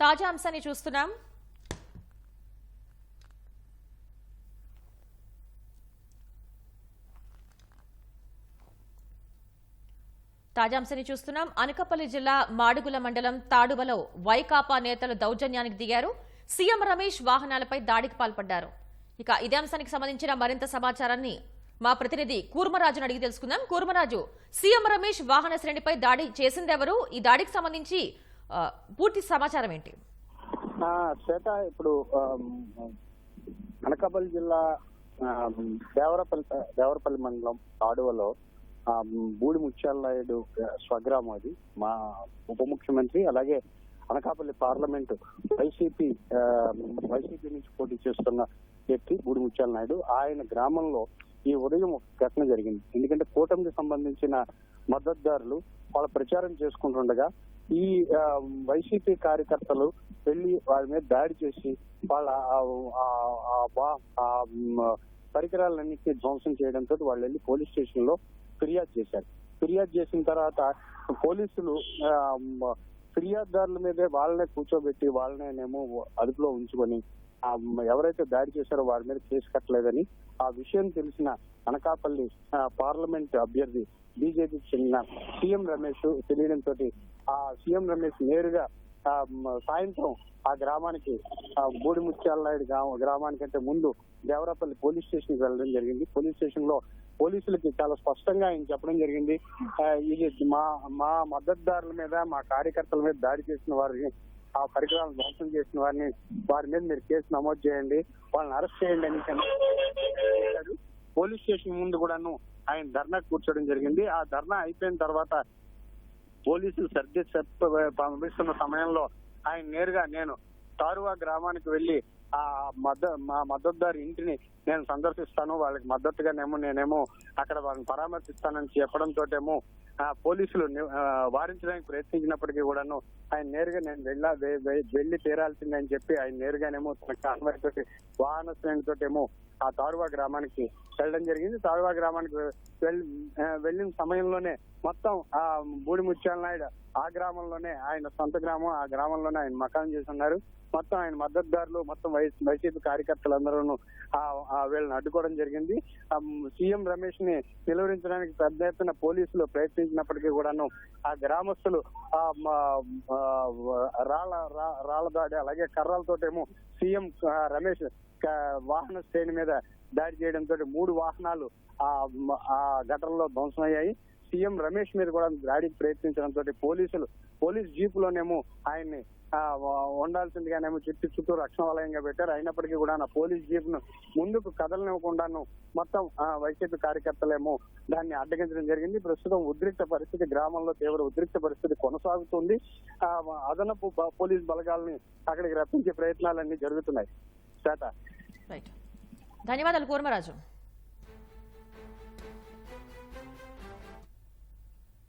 తాజా అంశాన్ని చూస్తున్నాం. తాజా అంశాన్ని చూస్తున్నాం. అనకాపల్లి జిల్లా మాడుగుల మండలం తాడువలో వైకాపా నేతలు దౌర్జన్యానికి దిగారు. సీఎం రమేష్ వాహనాలపై దాడికి పాల్పడ్డారు. ఇక ఇదే అంశానికి సంబంధించిన మరింత సమాచారాన్ని మా ప్రతినిధి కూర్మరాజును అడిగి తెలుసుకుందాం. కూర్మరాజు సీఎం రమేష్ వాహన శ్రేణిపై దాడి చేసిందెవరు? ఈ దాడికి సంబంధించి పూర్తి సమాచారం ఏంటి? శ్వేత ఇప్పుడు అనకాపల్లి జిల్లా దేవరపల్లి దేవరపల్లి మండలం తాడువలో బూడి ముత్యాల నాయుడు స్వగ్రామం అది. మా ఉప ముఖ్యమంత్రి అలాగే అనకాపల్లి పార్లమెంట్ వైసీపీ వైసీపీ నుంచి పోటీ చేస్తున్న వ్యక్తి బూడి ముత్యాల నాయుడు ఆయన గ్రామంలో ఈ ఉదయం ఒక ఘటన జరిగింది. ఎందుకంటే కూటమికి సంబంధించిన మద్దతుదారులు వాళ్ళ ప్రచారం చేసుకుంటుండగా ఈ వైసీపీ కార్యకర్తలు వెళ్ళి వాళ్ళ మీద దాడి చేసి వాళ్ళ ఆ- పరికరాలన్నింటినీ ధ్వంసం చేయడంతో వాళ్ళు వెళ్ళి పోలీస్ స్టేషన్లో ఫిర్యాదు చేశారు. ఫిర్యాదు చేసిన తర్వాత పోలీసులు ఫిర్యాదుదారుల మీదే వాళ్ళనే కూర్చోబెట్టి వాళ్ళనేమో అదుపులో ఉంచుకొని ఎవరైతే దాడి చేశారో వారి మీద కేసు కట్టలేదని ఆ విషయం తెలిసిన అనకాపల్లి పార్లమెంట్ అభ్యర్థి బీజేపీకి చెందిన సీఎం రమేష్ తెలియడంతో ఆ సీఎం రమేష్ నేరుగా సాయంత్రం ఆ గ్రామానికి ఆ, బూడి ముత్యాల నాయుడు గ్రామ- గ్రామానికంటే ముందు దేవరాపల్లి పోలీస్ స్టేషన్కి వెళ్ళడం జరిగింది. పోలీస్ స్టేషన్లో పోలీసులకి చాలా స్పష్టంగా ఆయన చెప్పడం జరిగింది. ఇది మా మా మద్దతుదారుల మీద మా కార్యకర్తల మీద దాడి చేసిన వారిని ఆ పరికరాలను ధ్వంసం చేసిన వారిని వారి మీద మీరు కేసు నమోదు చేయండి వాళ్ళని అరెస్ట్ చేయండి అని పోలీస్ స్టేషన్ ముందు కూడాను ఆయన ధర్నా కూర్చోవడం జరిగింది. ఆ ధర్నా అయిపోయిన తర్వాత పోలీసులు సర్ది పంపిస్తున్న సమయంలో ఆయన నేరుగా నేను తారువా గ్రామానికి వెళ్ళి ఆ మద్ద మా మద్దతుదారు ఇంటిని నేను సందర్శిస్తాను. వాళ్ళకి మద్దతుగానేమో నేనేమో అక్కడ వాళ్ళని పరామర్శిస్తానని చెప్పడంతో ఏమో ఆ పోలీసులు వారించడానికి ప్రయత్నించినప్పటికీ కూడాను ఆయన నేరుగా నేను వెళ్ళా వె- వె- వెళ్ళి తీరాల్సిందని చెప్పి ఆయన నేరుగానేమో తన కాన్వాయ్ తోటి వాహన శ్రేణి తోటేమో ఆ తారువా గ్రామానికి వెళ్ళడం జరిగింది. తారువా గ్రామానికి వెళ్ళి వెళ్ళిన సమయంలోనే మొత్తం ఆ బూడి ముత్యాల నాయుడు ఆ గ్రామంలోనే ఆయన సొంత గ్రామం ఆ గ్రామంలోనే ఆయన మకాం చేసి ఉన్నారు మొత్తం ఆయన మద్దతుదారులు మొత్తం వై- వైసీపీ కార్యకర్తలందరూ ఆ వీళ్ళని అడ్డుకోవడం జరిగింది. సీఎం రమేష్ని నిలువరించడానికి పెద్ద ఎత్తున పోలీసులు ప్రయత్నించినప్పటికీ కూడాను ఆ గ్రామస్తులు ఆ రాళ్ళ రా- రాళ్ళ దాడి అలాగే కర్రలతోటేమో సీఎం రమేష్ వాహన శ్రేణి మీద దాడి చేయడంతో మూడు వాహనాలు ఆ ఆ ఘటనలో ధ్వంసమయ్యాయి. సీఎం రమేష్ మీద కూడా దాడికి ప్రయత్నించడంతో పోలీసులు పోలీస్ జీపులోనేమో ఆయన్ని ఉండాల్సిందిగానేమో చుట్టూ చుట్టూ రక్షణ వలయంగా పెట్టారు. అయినప్పటికీ కూడా నా పోలీస్ జీప్ను ముందుకు కదలనివ్వకుండాను మొత్తం ఆ, వైసీపీ కార్యకర్తలేమో దాన్ని అడ్డగించడం జరిగింది. ప్రస్తుతం ఉద్రిక్త పరిస్థితి గ్రామంలో తీవ్ర ఉద్రిక్త పరిస్థితి కొనసాగుతుంది. ఆ, అదనపు పోలీస్ బలగాల్ని అక్కడికి రప్పించే ప్రయత్నాలన్నీ జరుగుతున్నాయి. శ్వేత ధన్యవాదాలు కూర్మరాజు.